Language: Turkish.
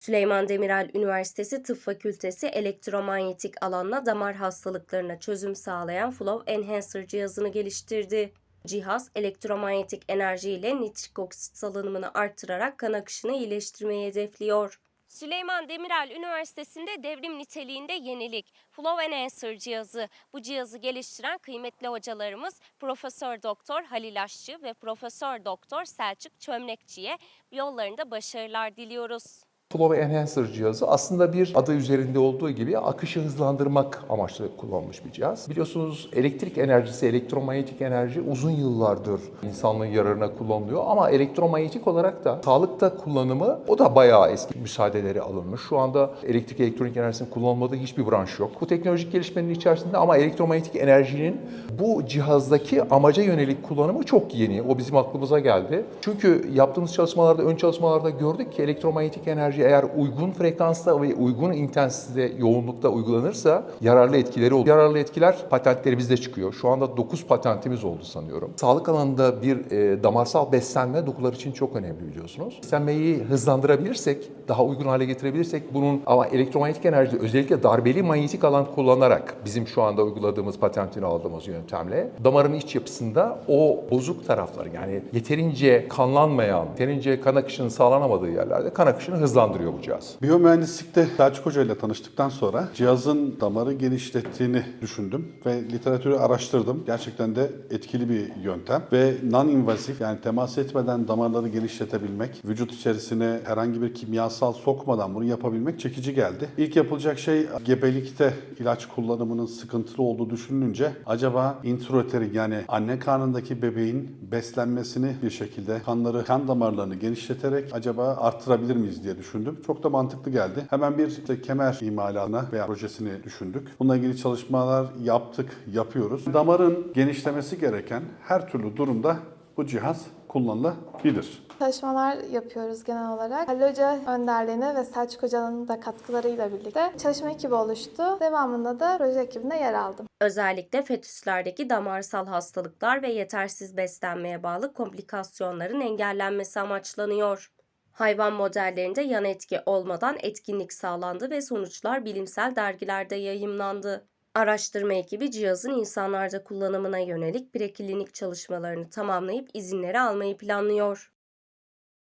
Süleyman Demirel Üniversitesi Tıp Fakültesi elektromanyetik alanla damar hastalıklarına çözüm sağlayan Flow Enhancer cihazını geliştirdi. Cihaz, elektromanyetik enerji ile nitrik oksit salınımını artırarak kan akışını iyileştirmeyi hedefliyor. Süleyman Demirel Üniversitesi'nde devrim niteliğinde yenilik, Flow Enhancer cihazı. Bu cihazı geliştiren kıymetli hocalarımız Profesör Doktor Halil Aşçı ve Profesör Doktor Selçuk Çömlekçi'ye yollarında başarılar diliyoruz. Flow Enhancer cihazı aslında bir adı üzerinde olduğu gibi akışı hızlandırmak amaçlı kullanılmış bir cihaz. Biliyorsunuz elektrik enerjisi, elektromanyetik enerji uzun yıllardır insanlığın yararına kullanılıyor ama elektromanyetik olarak da sağlıkta kullanımı o da bayağı eski müsaadeleri alınmış. Şu anda elektrik elektronik enerjisinin kullanılmadığı hiçbir branş yok. Bu teknolojik gelişmenin içerisinde ama elektromanyetik enerjinin bu cihazdaki amaca yönelik kullanımı çok yeni. O bizim aklımıza geldi. Çünkü yaptığımız çalışmalarda, ön çalışmalarda gördük ki elektromanyetik enerji eğer uygun frekansta ve uygun intensitede, yoğunlukta uygulanırsa yararlı etkileri oluyor. Yararlı etkiler patentlerimizde çıkıyor. Şu anda 9 patentimiz oldu sanıyorum. Sağlık alanında bir e, damarsal beslenme dokular için çok önemli biliyorsunuz. Beslenmeyi hızlandırabilirsek, daha uygun hale getirebilirsek bunun ama elektromanyetik enerji özellikle darbeli manyetik alan kullanarak bizim şu anda uyguladığımız patentini aldığımız yöntemle damarın iç yapısında o bozuk tarafları yani yeterince kanlanmayan, yeterince kan akışının sağlanamadığı yerlerde kan akışını hızlandırıyor bu cihaz. Biyomühendislikte Selçuk Hoca ile tanıştıktan sonra cihazın damarı genişlettiğini düşündüm ve literatürü araştırdım. Gerçekten de etkili bir yöntem ve non-invasif yani temas etmeden damarları genişletebilmek, vücut içerisine herhangi bir kimyasal sokmadan bunu yapabilmek çekici geldi. İlk yapılacak şey gebelikte ilaç kullanımının sıkıntılı olduğu düşünülünce acaba intrauterin yani anne karnındaki bebeğin beslenmesini bir şekilde kanları, kan damarlarını genişleterek acaba arttırabilir miyiz diye düşündüm. Çok da mantıklı geldi. Hemen bir işte kemer imalatına veya projesini düşündük. Bununla ilgili çalışmalar yaptık, yapıyoruz. Damarın genişlemesi gereken her türlü durumda bu cihaz kullanılabilir. Çalışmalar yapıyoruz genel olarak. Halil Hoca önderliğine ve Selçuk Hoca'nın da katkılarıyla birlikte çalışma ekibi oluştu. Devamında da proje ekibinde yer aldım. Özellikle fetüslerdeki damarsal hastalıklar ve yetersiz beslenmeye bağlı komplikasyonların engellenmesi amaçlanıyor. Hayvan modellerinde yan etki olmadan etkinlik sağlandı ve sonuçlar bilimsel dergilerde yayımlandı. Araştırma ekibi cihazın insanlarda kullanımına yönelik preklinik çalışmalarını tamamlayıp izinleri almayı planlıyor.